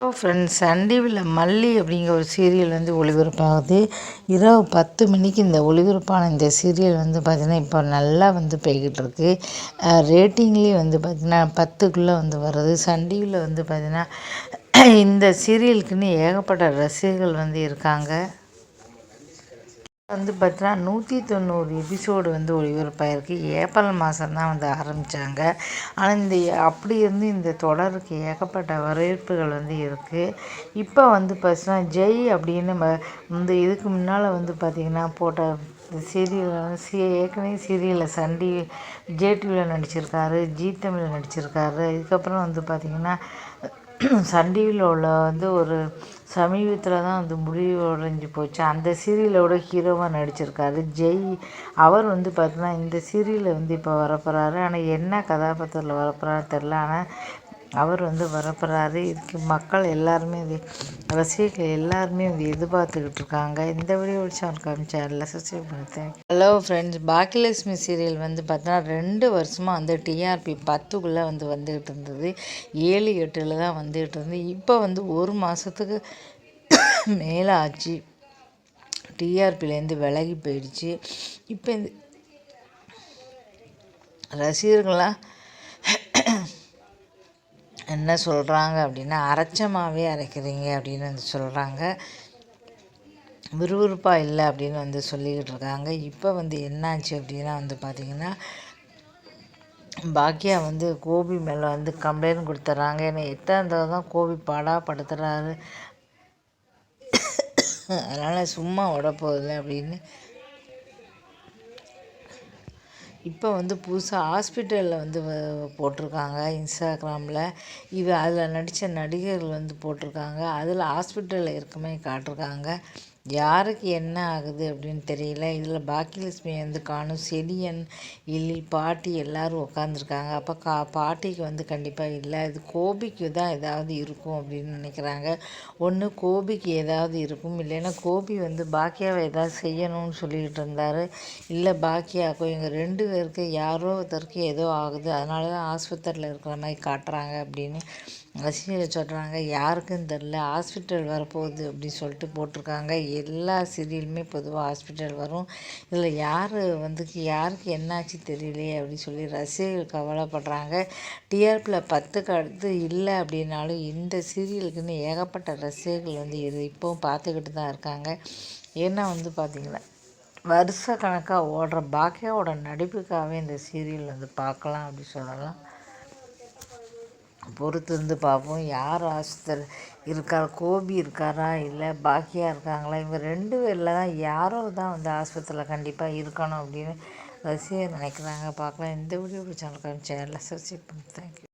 Hello friends சண்டிவில் மல்லி அப்படிங்கிற ஒரு சீரியல் வந்து ஒளிபரப்பாகுது. இரவு பத்து மணிக்கு இந்த ஒளிபரப்பான இந்த சீரியல் வந்து பார்த்திங்கன்னா இப்போ நல்லா வந்து போய்கிட்டு இருக்கு ரேட்டிங்லேயும் வந்து பார்த்திங்கன்னா பத்துக்குள்ளே வந்து வருது. சன் டிவியில் வந்து பார்த்திங்கன்னா இந்த சீரியலுக்குன்னு ஏகப்பட்ட ரசிகர்கள் வந்து இருக்காங்க. வந்து பார்த்தீங்கன்னா நூற்றி தொண்ணூறு எபிசோடு வந்து ஒளிபரப்பாயிருக்கு. ஏப்ரல் மாதம் தான் வந்து ஆரம்பித்தாங்க ஆனால் இந்த அப்படி இருந்து இந்த தொடருக்கு ஏகப்பட்ட வரவேற்புகள் வந்து இருக்குது இப்போ வந்து பார்த்தீங்கன்னா ஜெய் அப்படின்னு இந்த இதுக்கு முன்னால் வந்து பார்த்திங்கன்னா போட்ட சீரியல் சி ஏற்கனவே சீரியலில் சன் டிவி டிவியில் நடிச்சிருக்காரு ஜி தமிழில் நடிச்சிருக்காரு. இதுக்கப்புறம் வந்து பார்த்திங்கன்னா சன் டிவியில் உள்ள வந்து ஒரு சமீபத்தில் தான் வந்து முடிவடைஞ்சு போச்சு. அந்த சீரியலோட ஹீரோவாக நடிச்சிருக்காரு ஜெய். அவர் வந்து பார்த்தீங்கன்னா இந்த சீரியலில் வந்து இப்போ வரப்போகிறாரு ஆனால் என்ன கதாபாத்திரத்தில் வரப்போகிறாரு தெரில ஆனால் அவர் வந்து வரப்போகிறாரு இதுக்கு மக்கள் எல்லாருமே இது ரசிகர்கள் எல்லாருமே வந்து எதிர்பார்த்துக்கிட்டு இருக்காங்க. இந்த வீடியோ வச்சு அவனுக்கு காமிச்சா எல்லாம் subscribe hello friends Bakkiyalakshmi serial வந்து பார்த்தோன்னா ரெண்டு வருஷமாக வந்து டிஆர்பி பத்துக்குள்ளே வந்து வந்துக்கிட்டு இருந்தது. ஏழு எட்டில் தான் வந்துக்கிட்டு இருந்தது இப்போ வந்து ஒரு மாதத்துக்கு மேலே ஆச்சு. டிஆர்பிலேருந்து விலகி போயிடுச்சு. இப்போ இந்த ரசிகர்களாக என்ன சொல்கிறாங்க அப்படின்னா அரைச்சமாகவே அரைக்கிறீங்க அப்படின்னு வந்து சொல்கிறாங்க விறுவிறுப்பாக இல்லை அப்படின்னு வந்து சொல்லிக்கிட்டு இருக்காங்க. இப்போ வந்து என்னாச்சு அப்படின்னா வந்து பார்த்திங்கன்னா பாக்கியா வந்து கோபி மேலே வந்து கம்ப்ளைண்ட் கொடுத்துட்றாங்க ஏன்னா எத்தனை தடவை தான் கோபி பாடாக படுத்துகிறாரு அதனால் சும்மா விடப்போகுது அப்படின்னு இப்போ வந்து புதுசாக ஹாஸ்பிட்டலில் வந்து போட்டிருக்காங்க இன்ஸ்டாகிராமில். இது அதில் நடித்த நடிகர்கள் வந்து போட்டிருக்காங்க. அதில் ஹாஸ்பிட்டலில் இருக்கமே காட்டிருக்காங்க. யாருக்கு என்ன ஆகுது அப்படின்னு தெரியல. இதில் பாக்கியலட்சுமி வந்து காணும் செடியன் இல்லி பாட்டி எல்லோரும் உட்காந்துருக்காங்க அப்போ கா பாட்டிக்கு வந்து கண்டிப்பாக இல்லை. இது கோபிக்கு தான் ஏதாவது இருக்கும் அப்படின்னு நினைக்கிறாங்க. ஒன்று கோபிக்கு ஏதாவது இருக்கும். இல்லைன்னா கோபி வந்து பாக்கியாவை ஏதாவது செய்யணும்னு சொல்லிக்கிட்டு இருந்தார். இல்லை பாக்கியாக்கும் எங்கள் ரெண்டு பேருக்கு யாரோ ஒருத்தருக்கு ஏதோ ஆகுது. அதனால தான் ஆஸ்பத்திரியில் இருக்கிற மாதிரி காட்டுறாங்க அப்படின்னு ரசிகர்கள் சொல்கிறாங்க யாருக்குன்னு தெரில ஹாஸ்பிட்டல் வரப்போகுது அப்படின்னு சொல்லிட்டு போட்டிருக்காங்க. எல்லா சீரியலுமே பொதுவாக ஹாஸ்பிட்டல் வரும். இதில் யார் வந்து யாருக்கு என்னாச்சு தெரியலையே அப்படின்னு சொல்லி ரசிகர்கள் கவலைப்படுறாங்க. டிஆர்பியில் பத்துக்கு அடுத்து இல்லை அப்படின்னாலும் இந்த சீரியலுக்குன்னு ஏகப்பட்ட ரசிகர்கள் வந்து இது இப்போவும் பார்த்துக்கிட்டு தான் இருக்காங்க. ஏன்னா வந்து பார்த்திங்கன்னா வருஷ கணக்காக ஓடுற பாக்கியாவோட நடிப்புக்காகவே இந்த சீரியல் வந்து பார்க்கலாம் அப்படி சொல்லலாம். பொறுத்து இருந்து பார்ப்போம். யார் ஆஸ்பத்திரி இருக்கார் கோபி இருக்காரா? இல்லை பாக்கியாக இருக்காங்களா? இவங்க ரெண்டு பேரில் தான் யாரோ தான் வந்து ஆஸ்பத்திரியில் கண்டிப்பாக இருக்கணும் அப்படின்னு ரசிகர் நினைக்கிறாங்க. பார்க்கலாம். இந்த வீடியோ சேனலுக்கு சேனலில் சப்ஸ்கிரைப் பண்ணி தேங்க்யூ